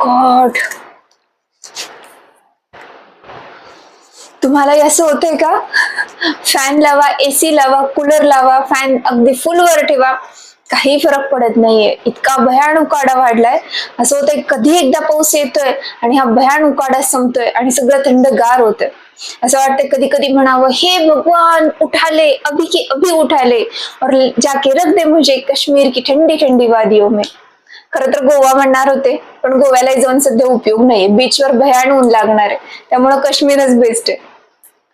God. तुम्हाला असं होतंय का? फॅन लावा एसी लावा कूलर लावा फॅन अगदी फुल वर ठेवा. काही फरक पडत नाहीये. इतका भयान उकाडा वाढलाय. असं होतंय कधी एकदा पाऊस येतोय आणि हा भयान उकाडा संपतोय आणि सगळं थंडगार होतंय. असं वाटतंय कधी कधी म्हणावं हे भगवान उठाले अभी की अभी उठाले. और जाके रख दे मुझे म्हणजे कश्मीर की ठंडी ठंडी वादियों में. खरं तर गोवा म्हणणार होते पण गोव्याला जाऊन सध्या उपयोग नाहीये. बीचवर भयान ऊन लागणार आहे. त्यामुळं काश्मीरच बेस्ट आहे.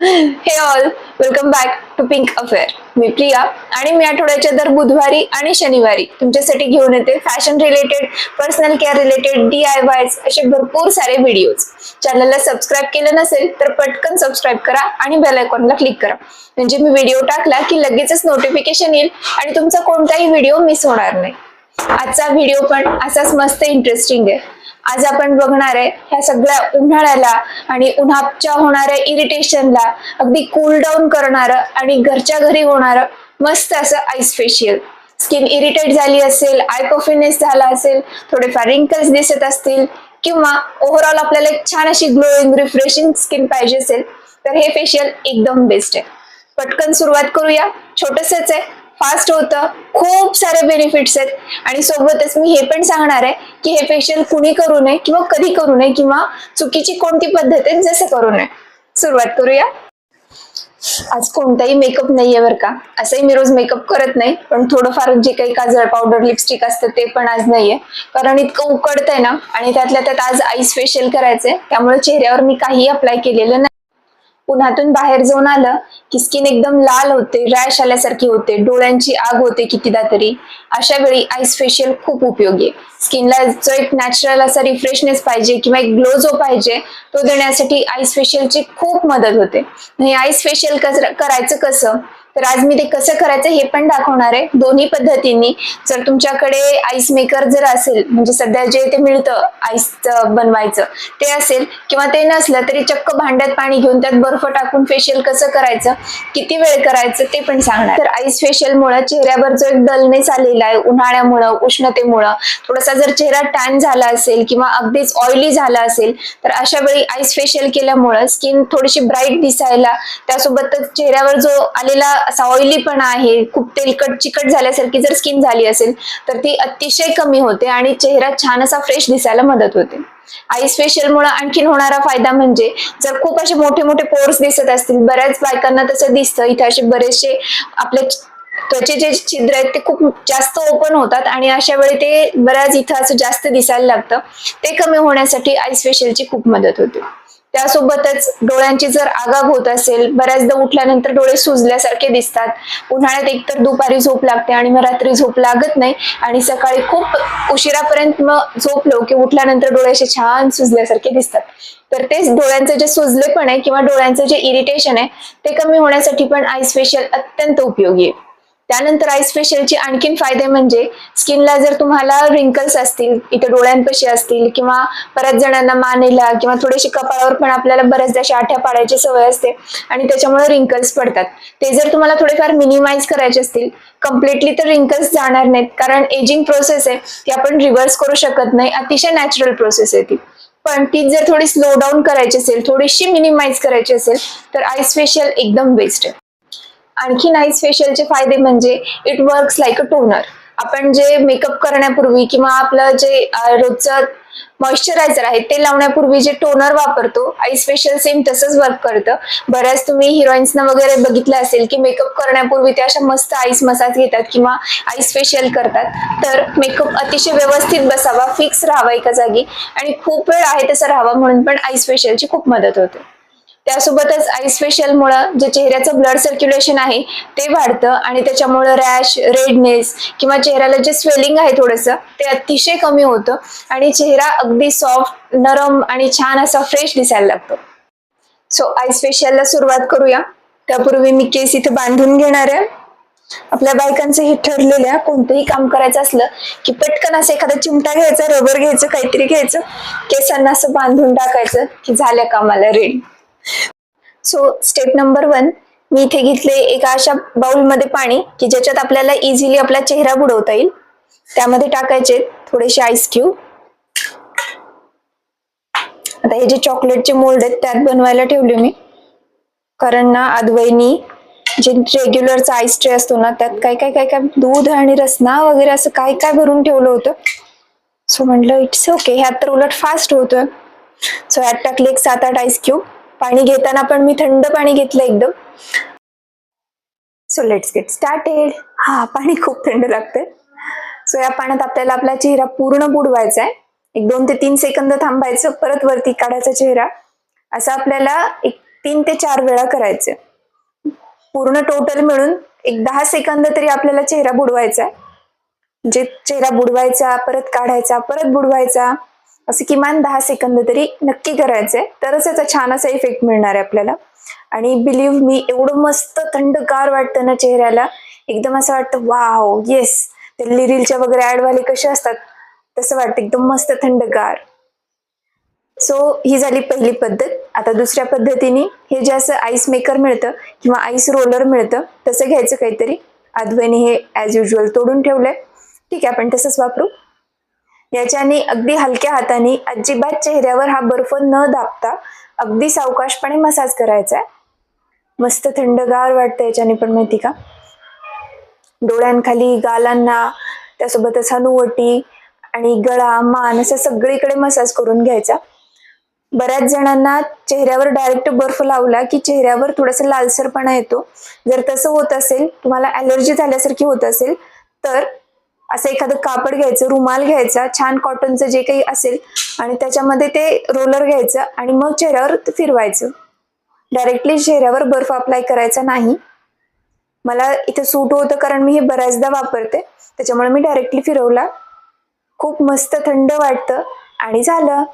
हे all welcome back to Pink Affair मी प्रिया आणि मी आठवड्याच्या दर बुधवारी आणि शनिवारी तुमच्यासाठी घेऊन येते fashion related personal care related D I Ys असे भरपूर सारे व्हिडिओज चॅनलला सबस्क्राईब केलं नसेल तर पटकन सबस्क्राईब करा आणि बेल आयकॉनला क्लिक करा. म्हणजे मी व्हिडिओ टाकला की लगेचच नोटिफिकेशन येईल आणि तुमचा कोणताही व्हिडिओ मिस होणार नाही. आजचा व्हिडिओ पण असाच मस्त इंटरेस्टिंग आहे. आज आपण बघणार आहे ह्या सगळ्या उन्हाळ्याला आणि उन्हाच्या होणाऱ्या इरिटेशनला अगदी कूल डाऊन करणारं आणि घरच्या घरी होणारं मस्त असं आईस फेशियल स्किन इरिटेट झाली असेल आय पफिनेस झाला असेल थोडेफार रिंकल्स दिसत असतील किंवा ओव्हरऑल आपल्याला एक छान अशी ग्लोईंग रिफ्रेशिंग स्किन पाहिजे असेल तर हे फेशियल एकदम बेस्ट आहे. पटकन सुरुवात करूया. छोटसच आहे. फास्ट होतं. खूप सारे बेनिफिट्स आहेत. आणि सोबतच मी हे पण सांगणार आहे की हे फेशियल कुणी करू नये किंवा कधी करू नये किंवा चुकीची कोणती पद्धत आहे जसं करू नये. सुरुवात करूया. आज कोणताही मेकअप नाहीये बरं का. असंही मी रोज मेकअप करत नाही पण थोडंफार जे काही काजळ पावडर लिपस्टिक असतं ते पण आज नाहीये. कारण इतकं उकडतंय ना आणि त्यातल्या त्यात आज आईस फेशियल करायचंय त्यामुळे चेहऱ्यावर मी काही अप्लाय केलेलं नाही. उन्हातून बाहेर जाऊन आलं की स्किन एकदम लाल होते रॅश आल्यासारखी होते डोळ्यांची आग होते कितीदा तरी. अशा वेळी आईस फेशियल खूप उपयोगी आहे. स्किनला जो एक नॅचरल असा रिफ्रेशनेस पाहिजे किंवा एक ग्लो जो पाहिजे तो देण्यासाठी आईस फेशियलची खूप मदत होते. हे आईस फेशियल करायचं कसं? तर आज मी ते कसं करायचं हे पण दाखवणार आहे. दोन्ही पद्धतींनी. जर तुमच्याकडे आईस मेकर जर असेल म्हणजे सध्या जे ते मिळतं आईस बनवायचं ते असेल किंवा ते नसलं तरी चक्क भांड्यात पाणी घेऊन त्यात बर्फ टाकून फेशियल कसं करायचं किती वेळ करायचं ते पण सांगणार. तर आईस फेशियलमुळे चेहऱ्यावर जो एक डलनेस आलेला आहे उन्हाळ्यामुळं उष्णतेमुळं थोडासा जर चेहरा टॅन झाला असेल किंवा अगदीच ऑइली झाला असेल तर अशा वेळी आईस फेशियल केल्यामुळं स्किन थोडीशी ब्राईट दिसायला त्यासोबतच चेहऱ्यावर जो आलेला असा ऑइलीपणा आहे खूप तेलकट चिकट झाल्यासारखी जर स्किन झाली असेल तर ती अतिशय कमी होते आणि चेहरा छान असा फ्रेश दिसायला मदत होते. आईस फेशियल मुळे आणखीन होणारा फायदा म्हणजे जर खूप असे मोठे मोठे पोर्स दिसत असतील बऱ्याच बायकांना तसं दिसतं. इथे असे बरेचसे आपले त्वचेचे छिद्र आहेत ते खूप जास्त ओपन होतात आणि अशा वेळी ते बऱ्याच इथं असं जास्त दिसायला लागतं. ते कमी होण्यासाठी आईस फेशियलची खूप मदत होते. त्यासोबतच डोळ्यांची जर आगाग होत असेल बऱ्याचदा उठल्यानंतर डोळे सुजल्यासारखे दिसतात. उन्हाळ्यात एकतर दुपारी झोप लागते आणि मग रात्री झोप लागत नाही. आणि सकाळी खूप उशिरापर्यंत मग झोपलो की उठल्यानंतर डोळे असे छान सुजल्यासारखे दिसतात. तर तेच डोळ्यांचं जे सुजलेपण आहे किंवा डोळ्यांचं जे इरिटेशन आहे ते कमी होण्यासाठी पण आईस फेशियल अत्यंत उपयोगी आहे. त्यानंतर आईस फेशियलचे आणखीन फायदे म्हणजे स्किनला जर तुम्हाला रिंकल्स असतील इथे डोळ्यांपाशी असतील किंवा बऱ्याच जणांना मानेला किंवा थोडेसे कपाळावर पण आपल्याला बऱ्याचदा अशा आठ्या पाडायची सवय असते आणि त्याच्यामुळे रिंकल्स पडतात. ते जर तुम्हाला थोडेफार मिनिमाइज करायचे असतील कम्प्लिटली तर रिंकल्स जाणार नाहीत कारण एजिंग प्रोसेस आहे ती आपण रिव्हर्स करू शकत नाही अतिशय नॅचरल प्रोसेस आहे ती. पण ती जर थोडी स्लो डाऊन करायची असेल थोडीशी मिनिमाइज करायची असेल तर आईस फेशियल एकदम बेस्ट आहे. आणखी नाईस फेशियलचे फायदे म्हणजे it works like a toner आपण जे मेकअप करण्यापूर्वी किंवा आपलं जे रोजचं मॉइश्चरायझर आहे ते लावण्यापूर्वी जे टोनर वापरतो आई स्पेशल सेम तसंच वर्क करतं. बऱ्याच तुम्ही हिरोईन्सना वगैरे बघितलं असेल की मेकअप करण्यापूर्वी ते अशा मस्त आईस मसाज घेतात किंवा आईस स्पेशल करतात. तर मेकअप अतिशय व्यवस्थित बसावा फिक्स राहावा एका जागी. आणि खूप वेळ आहे तसा राहावा म्हणून पण आईस स्पेशलची खूप मदत होते. त्यासोबतच आईस मुळे जे चेहऱ्याचं ब्लड सर्क्युलेशन आहे ते वाढतं आणि त्याच्यामुळं रॅश रेडनेस किंवा चेहऱ्याला जे स्वेलिंग आहे थोडंसं ते अतिशय कमी होतं आणि चेहरा अगदी सॉफ्ट नरम आणि छान असा फ्रेश दिसायला लागतो. सो आईस स्पेशलला सुरुवात करूया. त्यापूर्वी मी केस इथे बांधून घेणार आहे. आपल्या बायकांचं हे ठरलेलं कोणतंही काम करायचं असलं की पटकन असं एखादा चिमटा घ्यायचा रबर घ्यायचं काहीतरी घ्यायचं केसांना असं बांधून टाकायचं की झाल्या कामाला ready so step number one मी इथे घेतले एका अशा बाउलमध्ये पाणी की ज्याच्यात आपल्याला इझिली आपला चेहरा बुडवता येईल. त्यामध्ये टाकायचे थोडेसे आईस क्यूब आता हे जे चॉकलेटचे मोल्ड आहेत त्यात बनवायला ठेवले मी. कारण ना अद्वैनी जे रेग्युलरचा आईस ट्रे असतो ना त्यात काय काय काय काय दूध आणि रसना वगैरे असं काय काय भरून ठेवलं होतं. सो म्हटलं इट्स ओके ह्यात तर उलट फास्ट होतोय. सो ह्यात टाकले एक सात आठ आईस क्यूब पाणी घेताना पण मी थंड पाणी घेतलं एकदम. सो लेट्स गेट स्टार्टेड हा पाणी खूप थंड लागतंय. सो या पाण्यात आपल्याला आपला चेहरा पूर्ण बुडवायचा आहे. एक दोन ते तीन सेकंद थांबायचं परत वरती काढायचा चेहरा. असं आपल्याला एक तीन ते चार वेळा करायचं पूर्ण टोटल मिळून एक दहा सेकंद तरी आपल्याला चेहरा बुडवायचा आहे. म्हणजे चेहरा बुडवायचा परत काढायचा परत बुडवायचा असं किमान दहा सेकंद तरी नक्की करायचंय. तरच याचा छान असा इफेक्ट मिळणार आहे आपल्याला. आणि बिलीव्ह मी एवढं मस्त थंडगार वाटतं ना चेहऱ्याला. एकदम असं वाटतं वाव येस ते लिरिलच्या वगैरे ऍड वाले कसे असतात तसं वाटतं एकदम मस्त थंडगार. सो ही झाली पहिली पद्धत. आता दुसऱ्या पद्धतीने हे जे असं आईस मेकर मिळतं किंवा आईस रोलर मिळतं तसं घ्यायचं काहीतरी. अद्वैने हे ॲज युजल तोडून ठेवलंय. ठीक आहे आपण तसंच वापरू. याच्याने अगदी हलक्या हाताने अजिबात चेहऱ्यावर हा बर्फ न दाबता अगदी सावकाशपणे मसाज करायचा आहे. मस्त थंडगार वाटतं याच्याने पण माहिती का? डोळ्यांखाली गालांना त्यासोबतच हनुवटी आणि गळा मान असं सगळीकडे मसाज करून घ्यायचा. बऱ्याच जणांना चेहऱ्यावर डायरेक्ट बर्फ लावला की चेहऱ्यावर थोडासा लालसरपणा येतो. जर तसं होत असेल तुम्हाला ॲलर्जी झाल्यासारखी होत असेल तर असं एखादं कापड घ्यायचं रुमाल घ्यायचा छान कॉटनचं जे काही असेल आणि त्याच्यामध्ये ते रोलर घ्यायचं आणि मग चेहऱ्यावर फिरवायचं. डायरेक्टली चेहऱ्यावर बर्फ अप्लाय करायचा नाही. मला इथे सूट होतं कारण मी हे बऱ्याचदा वापरते. त्याच्यामुळे मी डायरेक्टली फिरवला. खूप मस्त थंड वाटतं आणि झालं.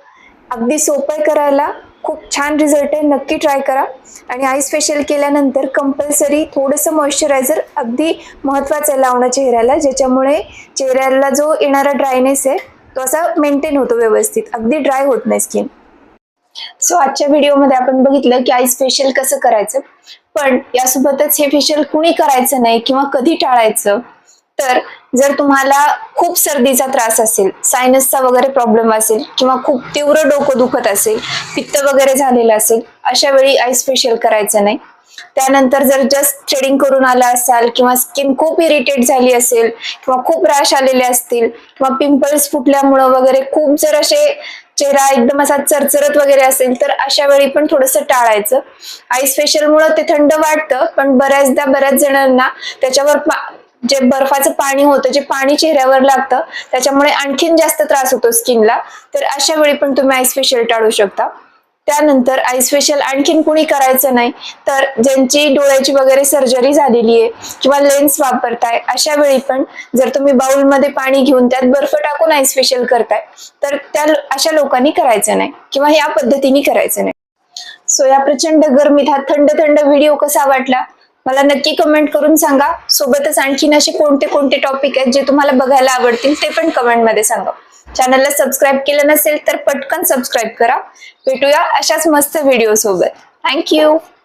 अगदी सोपं करायला. खूप छान रिझल्ट आहे. नक्की ट्राय करा. आणि आईस फेशियल केल्यानंतर कंपल्सरी थोडंसं मॉइश्चरायझर अगदी महत्त्वाचं आहे लावणं चेहऱ्याला ज्याच्यामुळे चेहऱ्याला जो येणारा ड्रायनेस आहे तो असा मेंटेन होतो व्यवस्थित. अगदी ड्राय होत नाही स्किन सो आजच्या व्हिडिओमध्ये आपण बघितलं की आईस फेशियल कसं करायचं. पण यासोबतच हे फेशियल कुणी करायचं नाही किंवा कधी टाळायचं? तर जर तुम्हाला खूप सर्दीचा त्रास असेल सायनसचा वगैरे प्रॉब्लेम असेल किंवा खूप तीव्र डोकं दुखत असेल पित्त वगैरे झालेलं असेल अशा वेळी आईस फेशियल करायचं नाही. त्यानंतर जर जस्ट थ्रेडिंग करून आला असाल किंवा स्किन खूप इरिटेट झाली असेल किंवा खूप रॅश आलेले असतील किंवा पिंपल्स फुटल्यामुळं वगैरे खूप जर असे चेहरा एकदम असा चरचरत वगैरे असेल तर अशा वेळी पण थोडंसं टाळायचं. आईस फेशियलमुळं ते थंड वाटतं पण बऱ्याचदा बऱ्याच जणांना त्याच्यावर जे बर्फाचं पाणी होतं जे पाणी चेहऱ्यावर लागतं त्याच्यामुळे आणखीन जास्त त्रास होतो स्किनला. तर अशा वेळी पण तुम्ही आईस फेशियल टाळू शकता. त्यानंतर आईस फेशियल आणखीन कुणी करायचं नाही. तर ज्यांची डोळ्याची वगैरे सर्जरी झालेली आहे किंवा लेन्स वापरताय अशा वेळी पण जर तुम्ही बाउलमध्ये पाणी घेऊन त्यात बर्फ टाकून आईस फेशियल करताय तर त्या अशा लोकांनी करायचं नाही किंवा या पद्धतीने करायचं नाही. सो या प्रचंड गरमीत हा थंड थंड व्हिडिओ कसा वाटला? मला नक्की कमेंट करून सांगा. सोबतच आणखीन असे कोणते कोणते टॉपिक आहेत जे तुम्हाला बघायला आवडतील ते पण कमेंटमध्ये सांगा. चॅनलला सबस्क्राईब केलं नसेल तर पटकन सबस्क्राईब करा. भेटूया अशाच मस्त व्हिडिओ सोबत. थँक्यू